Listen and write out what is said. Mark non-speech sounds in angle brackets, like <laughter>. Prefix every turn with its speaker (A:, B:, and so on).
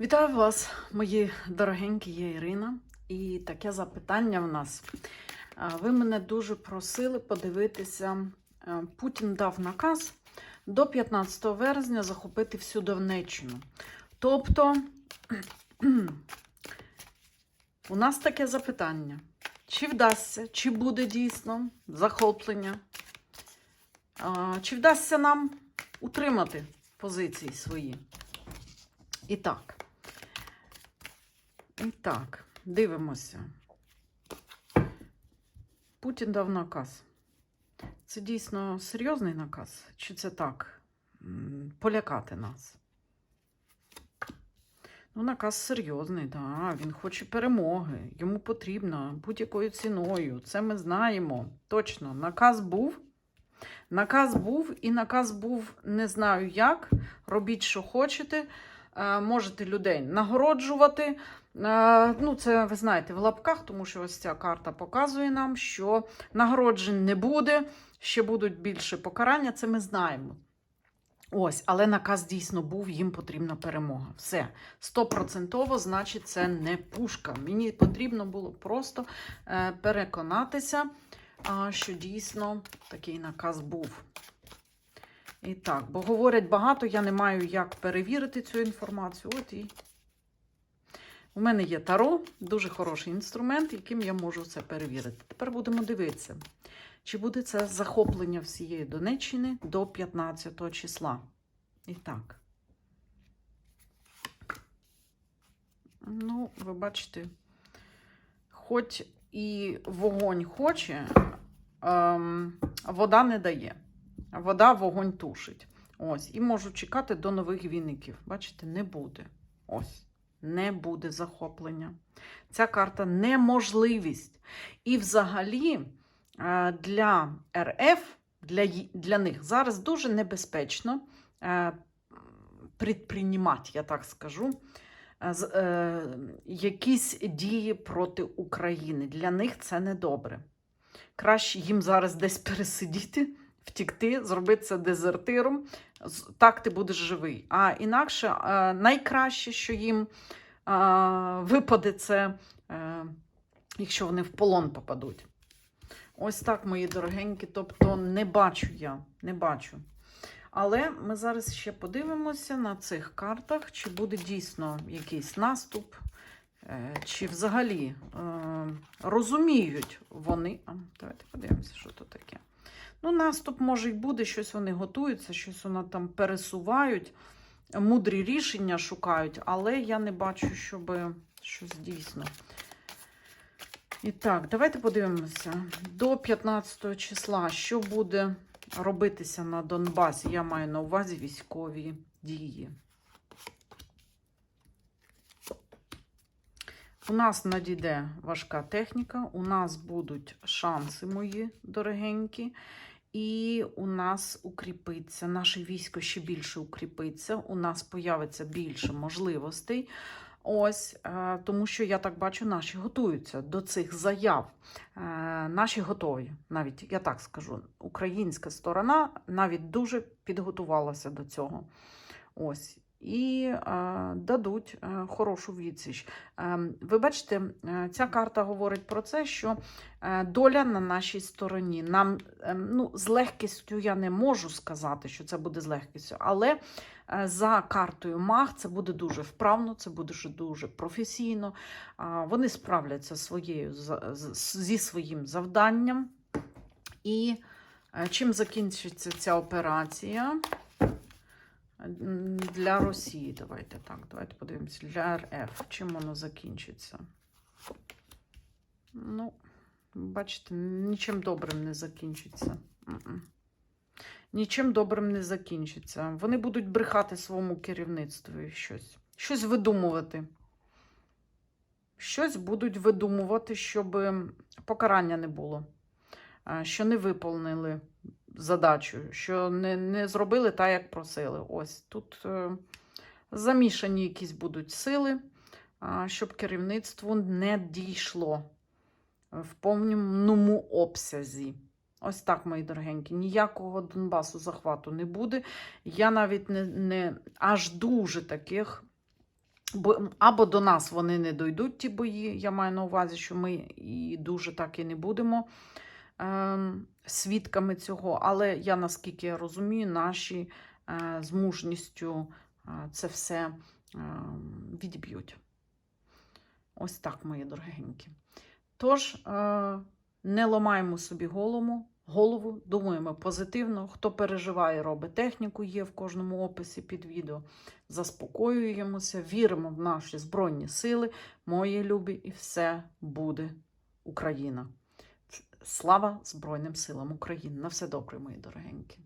A: Вітаю вас, мої дорогенькі, я Ірина. І таке запитання в нас. Ви мене дуже просили подивитися. е, Путін дав наказ до 15 вересня захопити всю Донеччину. Тобто, <clears throat> у нас таке запитання: чи вдасться, чи буде дійсно захоплення, чи вдасться нам утримати позиції свої? І так. І так, дивимося. Путін дав наказ. Це дійсно серйозний наказ? Чи це так? Полякати нас? Ну, наказ серйозний, да. Він хоче перемоги. Йому потрібно будь-якою ціною. Це ми знаємо. Точно, наказ був. Наказ був, і наказ був не знаю як. Робіть, що хочете. Е, Можете людей нагороджувати. Е, Ну, це ви знаєте в лапках, тому що ось ця карта показує нам, що нагороджень не буде, ще будуть більше покарання. Це ми знаємо. Ось, але наказ дійсно був, їм потрібна перемога. Все, стопроцентово, значить, це не пушка. Мені потрібно було просто е, переконатися, що дійсно такий наказ був. І так, бо говорять багато, я не маю як перевірити цю інформацію. От і у мене є таро, дуже хороший інструмент, яким я можу це перевірити. Тепер будемо дивитися, чи буде це захоплення всієї Донеччини до 15 числа. І так. Ну, ви бачите, хоч і вогонь хоче, ем, вода не дає. Вода вогонь тушить. Ось, і можу чекати до нових віників. Бачите, не буде. Ось, не буде захоплення. Ця карта неможливість. І взагалі е, для РФ, для, для них зараз дуже небезпечно е, предприймати, я так скажу, е, якісь дії проти України. Для них це недобре. Краще їм зараз десь пересидіти, втікти, зробити це дезертиром. Так ти будеш живий. А інакше найкраще, що їм випаде, це е, якщо вони в полон попадуть. Ось так, мої дорогенькі. Тобто не бачу я, не бачу. Але ми зараз ще подивимося на цих картах, чи буде дійсно якийсь наступ, е, чи взагалі е, розуміють вони. Давайте подивимося, що то таке. Ну, наступ може й буде, щось вони готуються, щось вони там пересувають, мудрі рішення шукають, але я не бачу, щоб щось дійсно. І так, давайте подивимося. До 15 числа, що буде робитися на Донбасі? Я маю на увазі військові дії. У нас надійде важка техніка, у нас будуть шанси мої дорогенькі, і у нас укріпиться, наше військо ще більше укріпиться, у нас появиться більше можливостей. Ось, е, тому що я так бачу, наші готуються до цих заяв. Е, Наші готові, навіть я так скажу, українська сторона навіть дуже підготувалася до цього. Ось. І дадуть е, хорошу відсіч. Е, ви бачите, е, ця карта говорить про це, що е, доля на нашій стороні. Нам е, ну, з легкістю я не можу сказати, що це буде з легкістю, але за картою Маг це буде дуже вправно, це буде дуже, професійно. Вони справляться своєю, зі своїм завданням. І чим закінчиться ця операція? Для Росії, давайте так, давайте подивимося. Для РФ. Чим воно закінчиться? Ну, бачите, нічим добрим не закінчиться. Нічим добрим не закінчиться. Вони будуть брехати своєму керівництву щось. Щось видумувати. Щось будуть видумувати, щоб покарання не було, що не виповнили задачу, що не, не зробили так, як просили. Ось тут е, замішані якісь будуть сили, щоб керівництву не дійшло в повному обсязі. Ось так, мої дорогенькі, ніякого Донбасу захвату не буде. Я навіть не, не аж дуже таких Бо, або до нас вони не дойдуть, ті бої. Я маю на увазі, що ми і дуже так і не будемо ем, свідками цього. Але я наскільки я розумію, наші е, з мужністю е, це все е, відіб'ють. Ось так, мої дорогенькі. Тож, не ламаємо собі голову, голову, думаємо позитивно. Хто переживає, робить техніку, є в кожному описі під відео. Заспокоюємося, віримо в наші Збройні сили, мої любі, і все буде Україна. Слава Збройним силам України! На все добре, мої дорогенькі!